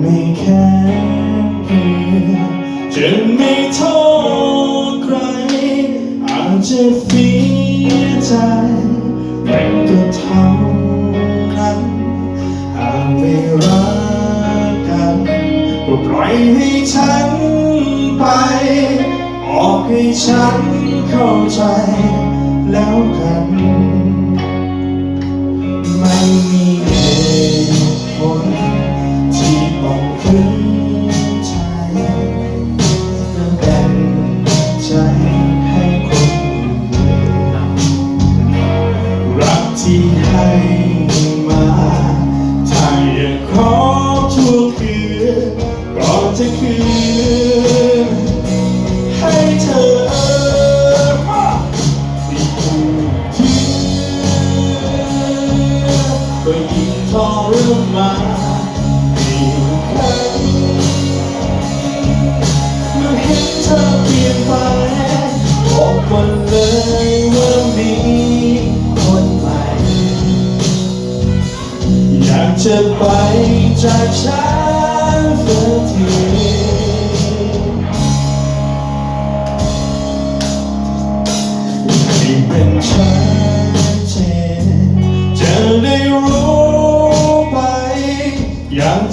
ไม่แค่เพียงจะไม่โทษใคร อาจจะเสียใจแต่ก็เท่านั้นหากไม่รักกันก็ปล่อยให้ฉันไป ออกให้ฉันเข้าใจแล้วกัน ไม่มีเหตุ จะไปจากฉันสักทีให้เป็นชัด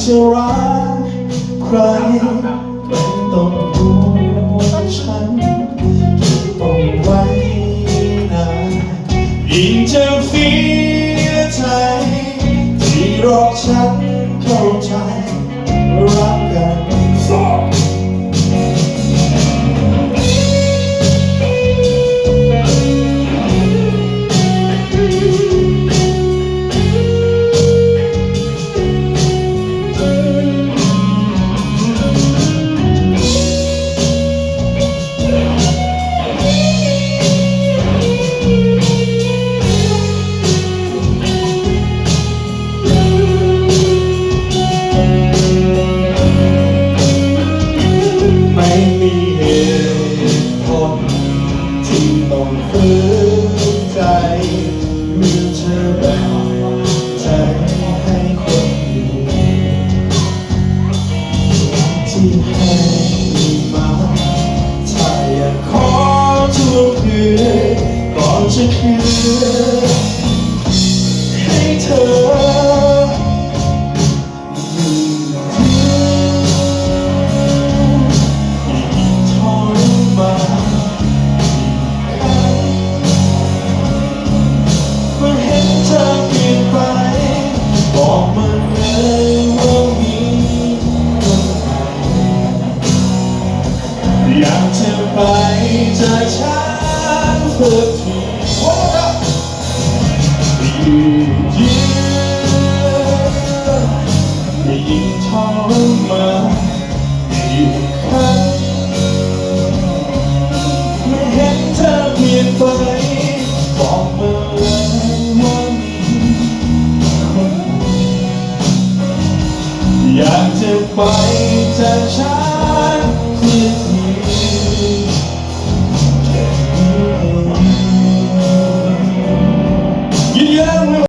จะรักใครเป็นต้องดูว่าฉันจะต้องไว้นานยิ่งจะเสียใจที่รอกฉันเข้าใจ มีเหตุผลที่ต้องฝืนใจมื่อเธอแบ่งใจให้คนอื่นที่ให้มาถ้าอยากขอทุกคืนก่อนจะคืน อยิ่งทรมานยิ่งคันเมื่อเห็นเธอเปลี่ยนไปบอกมาเลยว่าอยากจะไปจากฉัน